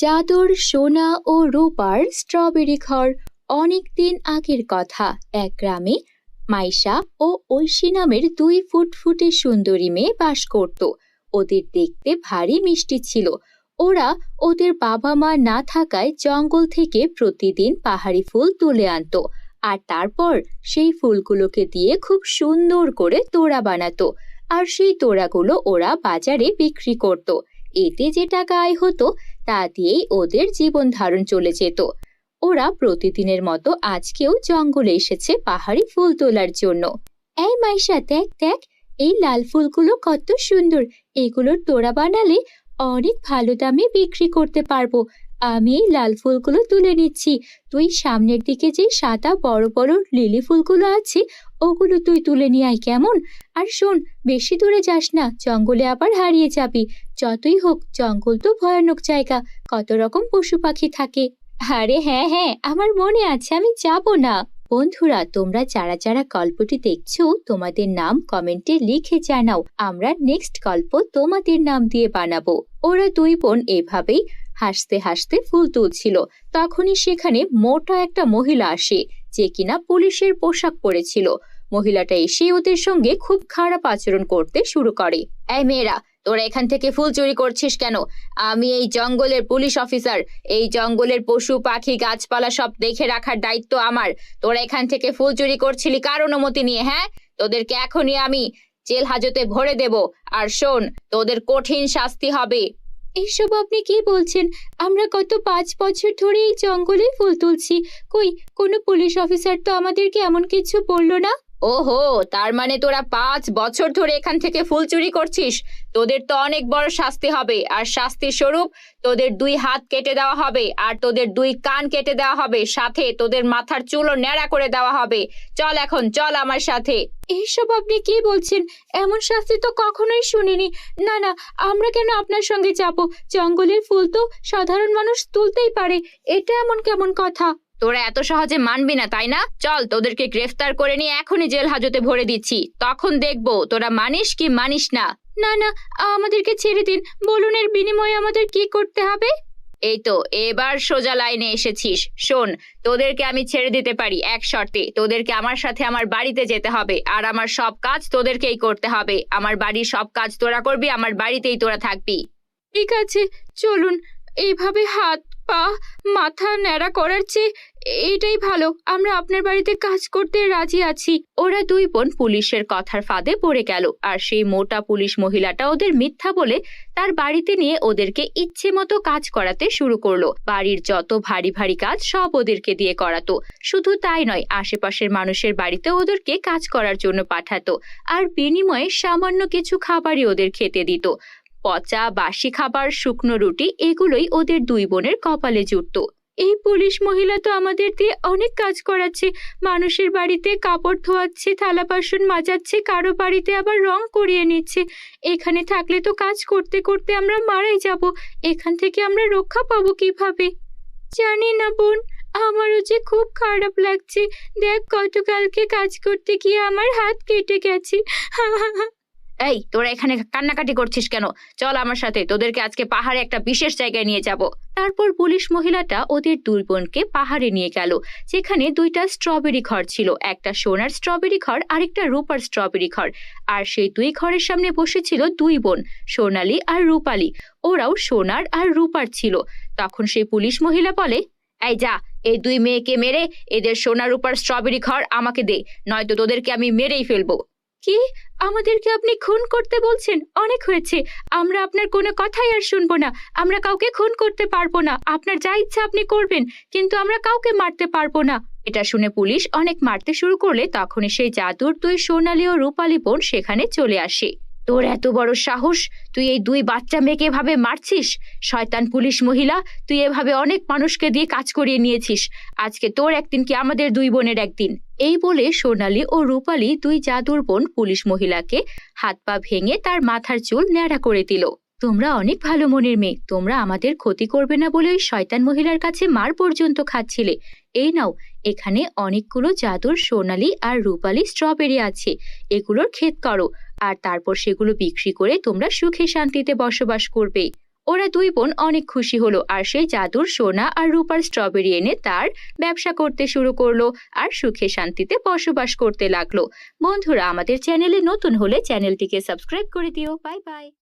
চাদর সোনা ও রূপার স্ট্রবেরি ঘর অনেক দিন আগের কথা। এক গ্রামে মাইশা ও ঐশী নামের দুই ফুটফুটে সুন্দরী মেয়ে বাস করত। ওদের দেখতে ভারী মিষ্টি ছিল। ওরা ওদের বাবা মা না থাকায় জঙ্গল থেকে প্রতিদিন পাহাড়ি ফুল তুলে আনতো। আর তারপর সেই ফুলগুলোকে দিয়ে খুব সুন্দর করে তোড়া বানাতো। আর সেই তোড়াগুলো ওরা বাজারে বিক্রি করত। এতে যে টাকা আয় হতো, তা দিয়েই ওদের জীবন ধারণ চলে যেত। ওরা প্রতিদিনের মতো আজকেও জঙ্গলে এসেছে পাহাড়ি ফুল তোলার জন্য। এই মাইশা, দেখ দেখ, এই লাল ফুলগুলো কত সুন্দর। এগুলোর তোড়া বানালে অনেক ভালো দামে বিক্রি করতে পারব। আমি এই লাল ফুলগুলো তুলে নিচ্ছি। তুই সামনের দিকে যে সাদা বড় বড় লিলি ফুলগুলো আছে ওগুলো তুই তুলে নিয়ে আয় কেমন? আর শোন, বেশি দূরে যাস না, জঙ্গলে আবার হারিয়ে যাবি। যতই হোক, জঙ্গল তো ভয়ানক জায়গা, কত রকম পশু পাখি থাকে। আরে হ্যাঁ হ্যাঁ আমার মনে আছে, আমি যাব না। বন্ধুরা, তোমরা যারা যারা গল্পটি দেখছ, তোমাদের নাম কমেন্টে লিখে জানাও। আমরা নেক্সট গল্প তোমাদের নাম দিয়ে বানাবো। ওরা দুই বোন এভাবেই হাসতে হাসতে ফুল তুলছিল। তখনই সেখানে মোটা একটা মহিলা আসে। যে কিনা পুলিশের পোশাক পরেছিল। মহিলাটা এসে ওদের সঙ্গে খুব খারাপ আচরণ করতে শুরু করে। এই মেয়েরা, তোরা এখান থেকে ফুল চুরি করছিস কেন? আমি এই জঙ্গলের পুলিশ অফিসার। এই জঙ্গলের পশু, পাখি, গাছপালা সব দেখে রাখার দায়িত্ব আমার। তোরা এখান থেকে ফুল চুরি করছিলি কার অনুমতি নিয়ে হ্যাঁ? তোদেরকে এখনই আমি জেল হাজতে ভরে দেব। আর শোন, তোদের কঠিন শাস্তি হবে। এইসব আপনি কি বলছেন? আমরা গত পাঁচ বছর ধরে এই জঙ্গলে ফুল তুলছি। কই, কোনো পুলিশ অফিসার তো আমাদেরকে এমন কিছু বলল না? ওহো, তার মানে তোরা পাঁচ বছর ধরে এখান থেকে ফুল চুরি করছিস? তোদের তো অনেক বড় শাস্তি হবে, আর শাস্তির স্বরূপ তোদের দুই হাত কেটে দেওয়া হবে, আর তোদের দুই কান কেটে দেওয়া হবে, সাথে তোদের মাথার চুলও ন্যাড়া করে দেওয়া হবে। চল এখন, চল আমার সাথে। এইসব আপনি কি বলছেন? এমন শাস্তি তো কখনোই শুনিনি। না না, আমরা কেন আপনার সঙ্গে যাব? জঙ্গলের ফুল তো সাধারণ মানুষ তুলতেই পারে। এটা এমন কেমন কথা? তোরা এত সহজে মানবি না, তাই না? চল, তোদেরকে গ্রেফতার করে নিয়ে এখনই জেল হাজতে ভরে দিচ্ছি। তখন দেখব তোরা মানিস কি মানিস না। না না, আমাদেরকে ছেড়ে দিন। বলুন এর বিনিময়ে আমাদের কি করতে হবে? এই তো, এবার সোজা লাইনে এসেছিস। শোন, তোদেরকে আমি ছেড়ে দিতে পারি, এক শর্তে। তোদেরকে আমার সাথে আমার বাড়িতে যেতে হবে, আর আমার সব কাজ তোদেরকেই করতে হবে। আমার বাড়ির সব কাজ তোরা করবি, আমার বাড়িতেই তোরা থাকবি। ঠিক আছে, চলুন। এইভাবে হাত পা, মাথা ন্যাড়া করার চেয়ে এটাই ভালো। আমরা আপনার বাড়িতে কাজ করতে রাজি আছি। ওরা দুই বোন পুলিশের কথার ফাঁদে পড়ে গেল। আর সেই মোটা পুলিশ মহিলাটা ওদের মিথ্যা বলে তার বাড়িতে নিয়ে ওদেরকে ইচ্ছে মতো কাজ করাতে শুরু করল। বাড়ির যত ভারী ভারী কাজ সব ওদেরকে দিয়ে করাতো। শুধু তাই নয়, আশেপাশের মানুষের বাড়িতে ওদেরকে কাজ করার জন্য পাঠাতো। আর বিনিময়ে সামান্য কিছু খাবারই ওদের খেতে দিত। পচা বাসি খাবার, শুকনো রুটি, এগুলোই ওদের দুই বোনের কপালে জুটত। এই পুলিশ মহিলা তো আমাদের দিয়ে অনেক কাজ করাচ্ছে। মানুষের বাড়িতে কাপড় ধোয়াচ্ছে, থালা বাসন মাজাচ্ছে, কারও বাড়িতে আবার রং করিয়ে নিচ্ছে। এখানে থাকলে তো কাজ করতে করতে আমরা মারাই যাব। এখান থেকে আমরা রক্ষা পাবো কীভাবে? জানি না বোন, আমারও যে খুব খারাপ লাগছে। দেখ গতকালকে কাজ করতে গিয়ে আমার হাত কেটে গেছে। এই, তোরা এখানে কান্নাকাটি করছিস কেন? চল আমার সাথে, তোদেরকে আজকে পাহাড়ে একটা বিশেষ জায়গায় নিয়ে যাব। তারপর পুলিশ মহিলাটা ওদের দুই বোনকে পাহাড়ে নিয়ে গেল, যেখানে দুইটা স্ট্রবেরি ঘর ছিল, একটা সোনার স্ট্রবেরি ঘর, আরেকটা রূপার স্ট্রবেরি ঘর। আর সেই দুই ঘরের সামনে বসেছিল দুই বোন, সোনালি আর রূপালি। ওরাও সোনার আর রূপার ছিল। তখন সেই পুলিশ মহিলা বলে, এই যা, এই দুই মেয়েকে মেরে এদের সোনার রূপার স্ট্রবেরি ঘর আমাকে দে, নয়তো তোদেরকে আমি মেরেই ফেলব। কি? আমাদেরকে আপনি খুন করতে বলছেন? অনেক হয়েছে। আমরা আপনার কোনো কথাই আর শুনব না। আমরা কাউকে খুন করতে পারব না। আপনার যা ইচ্ছা আপনি করবেন, কিন্তু আমরা কাউকে মারতে পারব না। এটা শুনে পুলিশ অনেক মারতে শুরু করলে তখনই সেই জাদুর দুই সোনালি ও রূপালী বোন সেখানে চলে আসে। তোর এত বড় সাহস? তুই এই দুই বাচ্চা মেয়েকে এভাবে মারছিস? শয়তান পুলিশ মহিলা, তুই এভাবে অনেক মানুষকে দিয়ে কাজ করিয়ে নিয়েছিস। আজকে তোর একদিন কি আমাদের দুই বোনের একদিন? এই বলে সোনালি ও রূপালী দুই জাদুর বোন পুলিশ মহিলাকে হাত পা ভেঙে তার মাথার চুল ন্যাড়া করে দিল। তোমরা অনেক ভালো মনের মেয়ে, তোমরা আমাদের ক্ষতি করবে না বলে ওই শয়তান মহিলার কাছে মার পর্যন্ত খাচ্ছিলে। এই নাও, এখানে অনেকগুলো জাদুর সোনালি আর রূপালি স্ট্রবেরি আছে। এগুলোর ক্ষেত করো। আর তারপর সেগুলো বিক্রি করে তোমরা সুখে শান্তিতে বসবাস করবে। ওরা দুই বোন অনেক খুশি হলো আর সেই জাদুর সোনা আর রূপার স্ট্রবেরি এনে তার ব্যবসা করতে শুরু করল আর সুখে শান্তিতে বসবাস করতে লাগল। বন্ধুরা, আমাদের চ্যানেলে নতুন হলে চ্যানেলটিকে সাবস্ক্রাইব করে দিও। Bye bye